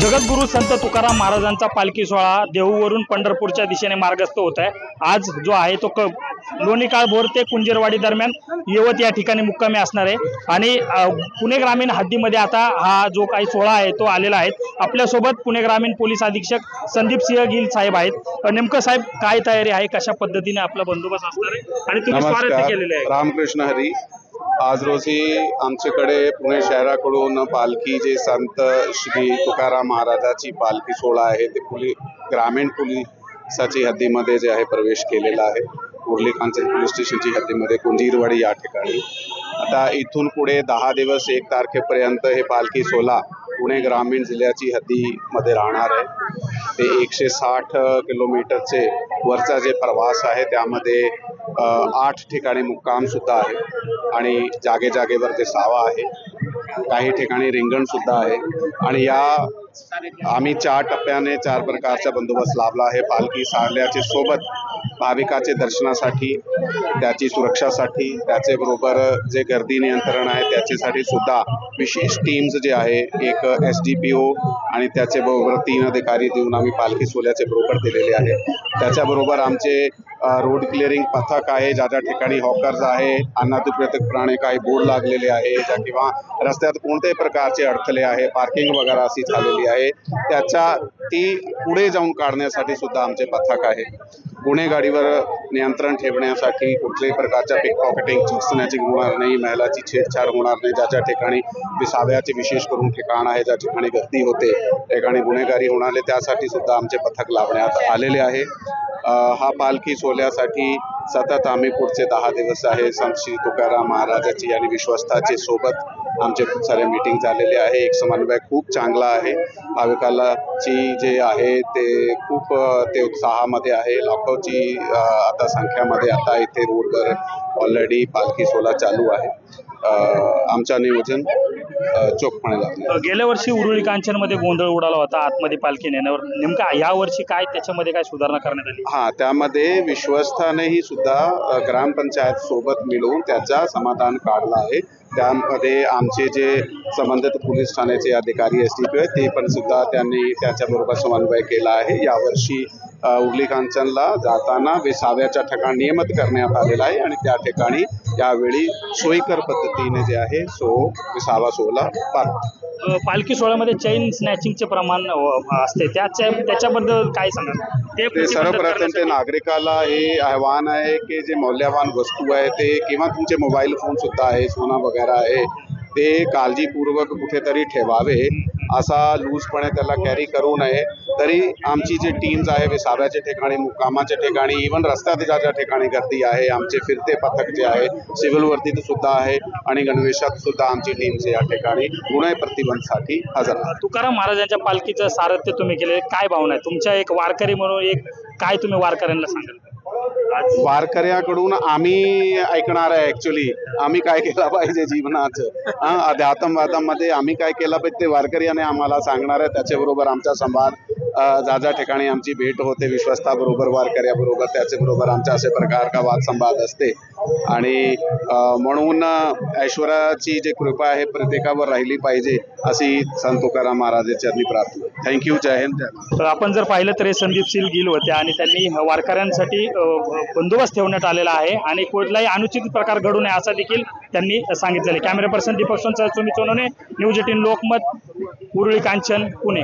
जगद्गुरू संत तुकाराम महाराजांचा पालखी सोहळा देहूवरून पंढरपूरच्या दिशेने मार्गस्थ होत आहे. आज जो आहे तो क लोणीकाळ भोर ते कुंजेरवाडी दरम्यान यवत या ठिकाणी मुक्कामी असणार आहे. आणि पुणे ग्रामीण हद्दीमध्ये आता हा जो काही सोहळा आहे तो आलेला आहे. आपल्यासोबत पुणे ग्रामीण पोलीस अधीक्षक संदीप सिंह गिल साहेब आहेत. नेमकं साहेब काय तयारी आहे कशा पद्धतीने आपला बंदोबस्त असणार आहे? आणि तुम्ही नमस्कार. केलेले आहे. रामकृष्ण हरी. आज रोजी आमच्याकडे पुणे शहराकडून पालखी जे संत श्री तुकाराम महाराजाची पालखी सोहळा आहे ते पुली ग्रामीण पोलिसाची हद्दीमध्ये जे आहे प्रवेश केलेला आहे. उर्ली कांचन पोलीस स्टेशनची हद्दीमध्ये कुंजीरवाडी या ठिकाणी. आता इथून पुढे दहा दिवस एक तारखेपर्यंत हे पालखी सोहळा पुणे ग्रामीण जिल्ह्याची हद्दीमध्ये राहणार आहे. ते एकशे साठ किलोमीटरचे वरचा जे प्रवास आहे त्यामध्ये आठ ठिकाणी मुक्काम सुद्धा आहे आणि जागे जागेवर ते सावा आहे. काही ठिकाणी रिंगणसुद्धा आहे. आणि या आम्ही चार टप्प्याने चार प्रकारचा बंदोबस्त लाभला आहे. पालखी सारल्याचे सोबत भाविकाचे दर्शनासाठी त्याची सुरक्षासाठी त्याचे बरोबर जे गर्दी नियंत्रण आहे त्याच्यासाठी सुद्धा विशेष टीम्स जे आहे एक एस डी पी ओ आणि त्याचे बरोबर तीन अधिकारी देऊन आम्ही पालखी सोल्याचे ब्रोकर दिलेले आहे. त्याच्याबरोबर आमचे रोड क्लिअरिंग पथक आहे ज्या ज्या ठिकाणी हॉकर्स आहे अन्नादुप्रतक प्राणी काही बोर्ड लागलेले आहे ज्या किंवा रस्त्यात कोणत्याही प्रकारचे अडथळे आहे पार्किंग वगैरे अशी झालेली आहे. त्याचा ती पुढे जाऊन काढण्यासाठी सुद्धा आमचे पथक आहे. गुन्हेगारीवर नियंत्रण ठेवण्यासाठी कुठल्याही प्रकारच्या पिक पॉकेटिंग चोचण्याची होणार नाही महिलाची छेडछाड होणार नाही. ज्याच्या ठिकाणी विसाव्याचे विशेष करून ठिकाण आहे ज्या ठिकाणी गर्दी होते ठिकाणी गुन्हेगारी होणार त्यासाठी सुद्धा आमचे पथक लावण्यात आलेले आहे. हा पालखी सोहळ्यासाठी सतत आम्ही पुढचे दहा दिवस आहे. संत श्री तुकाराम महाराजाची आणि विश्वस्ताची सोबत आमचे खूप सारे मीटिंग झालेले आहे. एक समन्वय खूप चांगला आहे. भाविकालाची जे आहे ते खूप ते उत्साहामध्ये आहे. लाखोची आता संख्यामध्ये आता इथे रोडवर ऑलरेडी पालखी सोहळा चालू आहे. आमचं नियोजन चोखपणे लागलं. गेल्या वर्षी उरुळी कांचनमध्ये गोंधळ उडाला होता आतमध्ये पालखी नेण्यावर. नेमका या वर्षी काय त्याच्यामध्ये काय सुधारणा करण्यात आली? हा त्यामध्ये विश्वस्तानेही सुद्धा ग्रामपंचायत सोबत मिळून त्याचा समाधान काढला आहे. त्यामध्ये आमचे जे संबंधित पोलीस ठाण्याचे अधिकारी एस डी पी ते पण सुद्धा त्यांनी त्याच्याबरोबर समन्वय केला आहे. यावर्षी उर्ली कांचनला जाताना विसाव्याच्या ठिकाणी नियमित करण्यात आलेला आहे आणि त्या ठिकाणी यावेळी सोयीकर पद्धतीने जे आहे सो विसावा सोहळा पार पालखी सोहळ्यामध्ये चैन स्नॅचिंगचे प्रमाण असते. त्याच्या त्याच्याबद्दल काय सांगा ते सर्वप्रथम ते नागरिकाला हे आव्हान आहे की जे मौल्यवान वस्तू आहे ते किंवा तुमचे मोबाईल फोन सुद्धा आहे सोना वगैरे आहे ते काळजीपूर्वक कुठेतरी ठेवावे असा लूजपणे त्याला कॅरी करू नये. तरी आमची जी टीम्स आहे विसाव्याच्या ठिकाणी मुक्कामाच्या ठिकाणी इवन रस्त्यात ज्या ज्या ठिकाणी गर्दी आहे आमचे फिरते पथक जे आहे सिव्हिल वर्दीत सुद्धा आहे आणि गणवेशात सुद्धा आमची टीम्स या ठिकाणी गुन्हे प्रतिबंधसाठी हजर आहे तुकाराम महाराजांच्या पालखीचं सारथ्य तुम्ही केले काय भावना आहे? तुमच्या एक वारकरी म्हणून एक काय तुम्ही वारकऱ्यांना सांगाल? वारकऱ्याकडून आम्ही ऐकणार आहे ऍक्च्युली आम्ही काय केलं पाहिजे जीवनाचं? अध्यात्मवादामध्ये आम्ही काय केलं पाहिजे ते वारकऱ्याने आम्हाला सांगणार आहे त्याच्याबरोबर आमचा संवाद जा ज्या ठिकाणी आमची भेट होते विश्वस्ताबरोबर वारकऱ्याबरोबर त्याच्याबरोबर आमच्या असे प्रकार का वादसंवाद असते. आणि म्हणून ऐश्वराची जी कृपा आहे प्रत्येकावर राहिली पाहिजे अशी संत तुकाराम महाराजांची चरणी प्रार्थना. थँक्यू जय हिंद तर आपण जर पाहिलं तर हे संदीप सिल गिल होते आणि त्यांनी वारकऱ्यांसाठी बंदोबस्त ठेवण्यात आलेला आहे आणि कुठलाही अनुचित प्रकार घडू नये असं देखील त्यांनी सांगितलेलं आहे. कॅमेरा पर्सन दीपक सोनचा सुमित सोनवणे न्यूज एटीन लोकमत उरुळी कांचन पुणे.